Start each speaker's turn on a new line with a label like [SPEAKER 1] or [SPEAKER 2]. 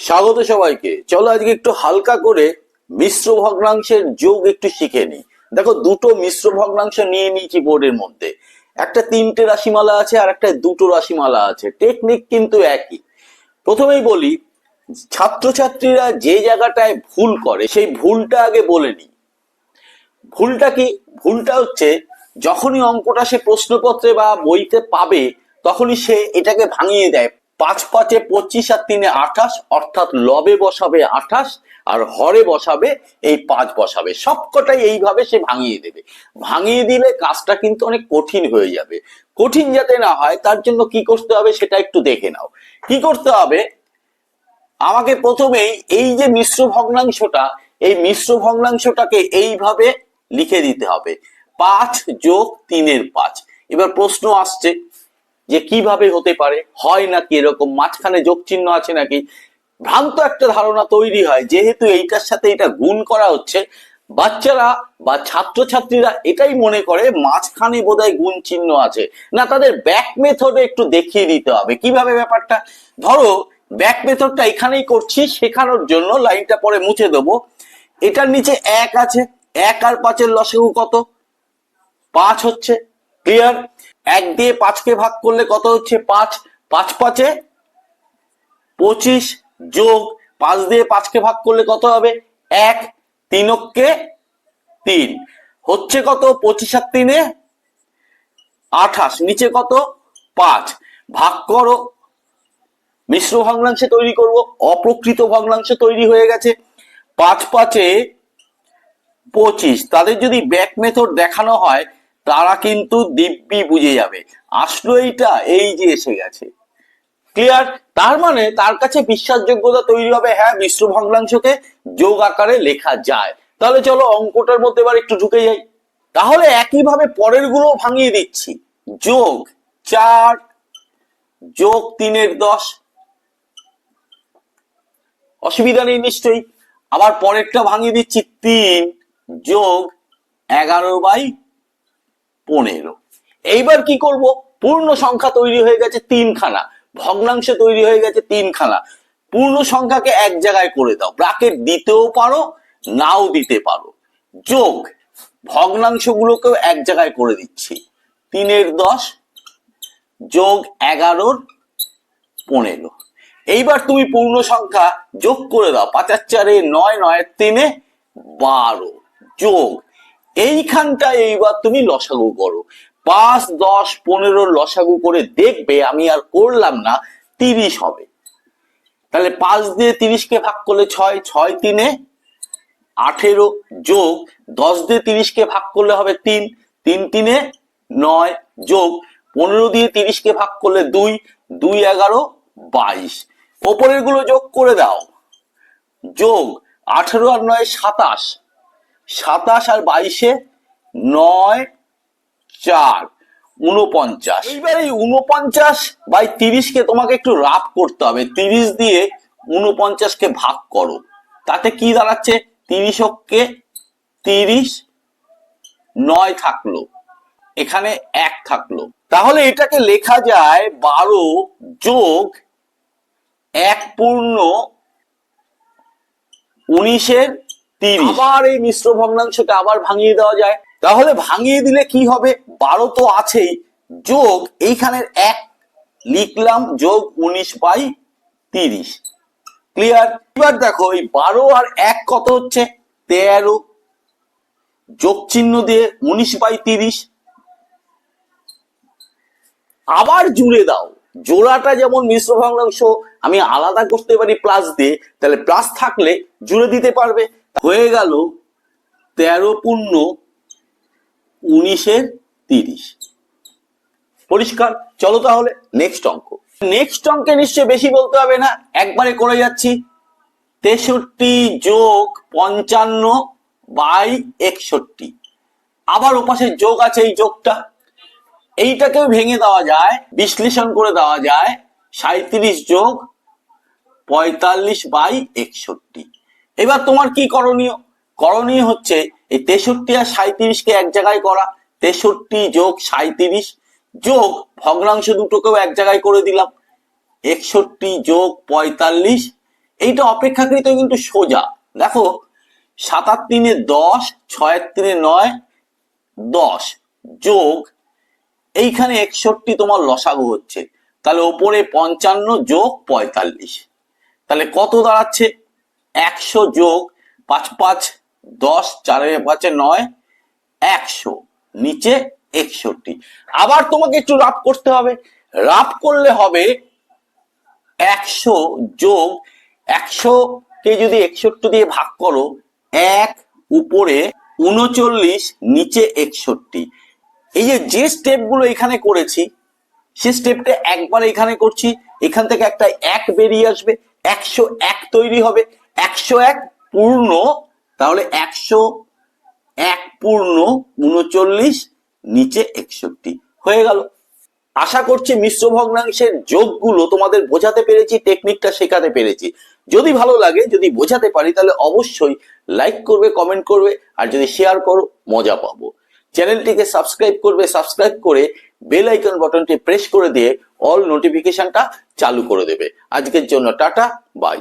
[SPEAKER 1] স্বাগত সবাইকে। চলো আজকে একটু হালকা করে মিশ্র ভগ্নাংশের যোগ একটু শিখে নিই। দেখো, দুটো মিশ্র ভগ্নাংশ নিয়ে নিয়েছি বোর্ডের মধ্যে। একটা তিনটে রাশিমালা আছে আর একটা দুটো রাশিমালা আছে। টেকনিক কিন্তু একই। প্রথমেই বলি, ছাত্রছাত্রীরা যে জায়গাটায় ভুল করে, সেই ভুলটা আগে বলে নিই। ভুলটা কি? ভুলটা হচ্ছে, যখনই অঙ্কটা সে প্রশ্নপত্রে বা বইতে পাবে, তখনই সে এটাকে ভাঙিয়ে দেয়। পাঁচ পাঁচে পঁচিশ আর তিনে আঠাশ, অর্থাৎ লবে বসাবে আঠাশ আর হরে বসাবে এই পাঁচ বসাবে। সবকটাই এইভাবে সে ভাঙিয়ে দেবে। ভাঙিয়ে দিলে কাজটা কিন্তু অনেক কঠিন হয়ে যাবে। কঠিন যাতে না হয়, তার জন্য কি করতে হবে সেটা একটু দেখে নাও। কি করতে হবে? আমাকে প্রথমেই এই যে মিশ্র ভগ্নাংশটা, এই মিশ্র ভগ্নাংশটাকে এইভাবে লিখে দিতে হবে। পাঁচ যোগ তিনের পাঁচ। এবার প্রশ্ন আসছে যে কীভাবে হতে পারে, হয় নাকি এরকম মাঝখানে যোগ চিহ্ন আছে নাকি? ভ্রান্ত একটা ধারণা তৈরি হয়, যেহেতু এইটার সাথে এটা গুণ করা হচ্ছে, বাচ্চারা বা ছাত্রছাত্রীরা এটাই মনে করে, মাঝখানে বোধহয় গুণ চিহ্ন আছে। না, তাদের ব্যাক মেথডে একটু দেখিয়ে দিতে হবে। কীভাবে ব্যাপারটা? ধরো ব্যাক মেথডটা এখানেই করছি, শেখানোর জন্য লাইনটা পরে মুছে দেবো। এটার নিচে এক আছে, এক আর পাঁচের লসাগু কত? পাঁচ হচ্ছে। ক্লিয়ার এক দিয়ে পাঁচকে ভাগ করলে কত হচ্ছে? পাঁচ। পাঁচ পাঁচে পঁচিশ যোগ পাঁচ দিয়ে পাঁচকে ভাগ করলে কত হবে? এক। তিনককে তিন। হচ্ছে কত? পঁচিশ আর তিনে আঠাশ। নিচে কত? পাঁচ। ভাগ করো। মিশ্র ভগ্নাংশে তৈরি করব। অপ্রকৃত ভগ্নাংশ তৈরি হয়ে গেছে। পাঁচ পাঁচে পঁচিশ। তাদের যদি ব্যাক মেথড দেখানো হয় তারা কিন্তু দিব্যি বুঝে যাবে। আসলো এইটা, এই যে এসে গেছে। ক্লিয়ার তার মানে তার কাছে বিশ্বাসযোগ্যতা তৈরি হবে। হ্যাঁ মিশ্র ভগ্নাংশকে যোগ আকারে লেখা যায়। তাহলে চলো অঙ্কটার মধ্যে এবার একটু ঢুকে যাই। তাহলে একইভাবে পরেরগুলো ভাঙিয়ে দিচ্ছি। যোগ চার, যোগ তিনের দশ। অসুবিধা নেই নিশ্চয়ই। আবার পরেরটা ভাঙিয়ে দিচ্ছি তিন, যোগ এগারো বাই পনেরো। এইবার কি করব? পূর্ণ সংখ্যা তৈরি হয়ে গেছে তিনখানা। ভগ্নাংশ তৈরি হয়ে গেছে তিনখানা। পূর্ণ সংখ্যাকে এক জায়গায় করে দাও। ব্রাকেট দিতেও পারো, নাও দিতে পারো। যোগ, ভগ্নাংশগুলোকেও এক জায়গায় করে দিচ্ছি। তিনের দশ, যোগ এগারোর পনেরো। এইবার তুমি পূর্ণ সংখ্যা যোগ করে দাও। পাঁচার চারে নয়, নয়ের তিনে বারো। যোগ এইখানটা এইবার তুমি লসাগু করো। পাঁচ, দশ পনেরো লসাগু করে দেখবে আমি আর করলাম না, তিরিশ হবে। তাহলে পাঁচ দিয়ে তিরিশকে ভাগ করলে ছয় ছয় তিনে আঠেরো যোগ দশ দিয়ে তিরিশকে ভাগ করলে হবে তিন তিন তিনে নয় যোগ পনেরো দিয়ে তিরিশকে ভাগ করলে দুই দুই এগারো বাইশ। ওপরেরগুলো যোগ করে দাও। যোগ আঠেরো আর নয় সাতাশ। সাতাশ আর বাইশে নয়, চার, উনপঞ্চাশ। এইবার এই উনপঞ্চাশ বাই তিরিশকে তোমাকে একটু রাফ করতে হবে। তিরিশ দিয়ে উনপঞ্চাশকে ভাগ করো। তাতে কি দাঁড়াচ্ছে? তিরিশকে তিরিশ নয় থাকল। এখানে এক থাকল। তাহলে এটাকে লেখা যায় বারো যোগ এক পূর্ণ উনিশের আবার এই মিশ্র ভগ্নাংশকে আবার ভাঙিয়ে দেওয়া যায়। তাহলে ভাঙিয়ে দিলে কি হবে? বারো তো আছেই। যোগ এইখানের এক, লিখলাম যোগ উনিশ বাই তিরিশ। ক্লিয়ার এবার দেখো, এই বারো আর এক কত হচ্ছে? তেরো। যোগ চিহ্ন দিয়ে উনিশ বাই তিরিশ। আবার জুড়ে দাও। জোড়াটা যেমন মিশ্র ভগ্নাংশ, আমি আলাদা করতে পারি প্লাস দিয়ে, তাহলে প্লাস থাকলে জুড়ে দিতে পারবে। হয়ে গেল তেরো পূর্ণ উনিশের তিরিশ। পরিষ্কার? চলো তাহলে নেক্সট অঙ্ক। নেক্সট অঙ্কে নিশ্চয় বেশি বলতে হবে না, একবারে করে যাচ্ছি। তেষট্টি যোগ পঞ্চান্ন বাই একষট্টি। আবার ওপাশে যোগ আছে এই যোগটা। এইটাকেও ভেঙে দেওয়া যায়, বিশ্লেষণ করে দেওয়া যায়। সাঁত্রিশ যোগ পঁয়তাল্লিশ বাই একষট্টি। এবার তোমার কি করণীয়? করণীয় হচ্ছে এই তেষট্টি আর সাঁত্রিশকে এক জায়গায় করা। তেষট্টি যোগ সাঁত্রিশ যোগ ভগ্নাংশ দুটোকেও এক জায়গায় করে দিলাম। একষট্টি যোগ পঁয়তাল্লিশ, এইটা অপেক্ষাকৃত কিন্তু সোজা। দেখো সাত আট তিনে দশ ছয় আট তিনে নয়, দশ যোগ, এইখানে একষট্টি তোমার লসাগু হচ্ছে। তাহলে ওপরে পঞ্চান্ন যোগ পঁয়তাল্লিশ। তাহলে কত দাঁড়াচ্ছে? একশো যোগ পাঁচ পাঁচ দশ চারে পাঁচে নয়, একশো। নিচে একষট্টি। আবার তোমাকে একটু রাফ করতে হবে। রাফ করলে হবে একশো যোগ একশো কে যদি একষট্টি দিয়ে ভাগ করো, এক উপরে উনচল্লিশ, নিচে একষট্টি। এই যে যে স্টেপগুলো এখানে করেছি, সে স্টেপটা একবার এখানে করছি, এখান থেকে একটা এক বেরিয়ে আসবে, একশো এক তৈরি হবে। একশো এক পূর্ণ, তাহলে একশো এক পূর্ণ উনচল্লিশ, নিচে একষট্টি। হয়ে গেল। আশা করছি মিশ্র ভগ্নাংশের যোগগুলো তোমাদের বোঝাতে পেরেছি টেকনিকটা শেখাতে পেরেছি। যদি ভালো লাগে, যদি বোঝাতে পারি, তাহলে অবশ্যই লাইক করবে কমেন্ট করবে, আর যদি শেয়ার করো, মজা পাবো। চ্যানেলটিকে সাবস্ক্রাইব করবে সাবস্ক্রাইব করে বেল আইকন বাটনটি প্রেস করে দিয়ে অল নোটিফিকেশনটা চালু করে দেবে। আজকের জন্য টাটা বাই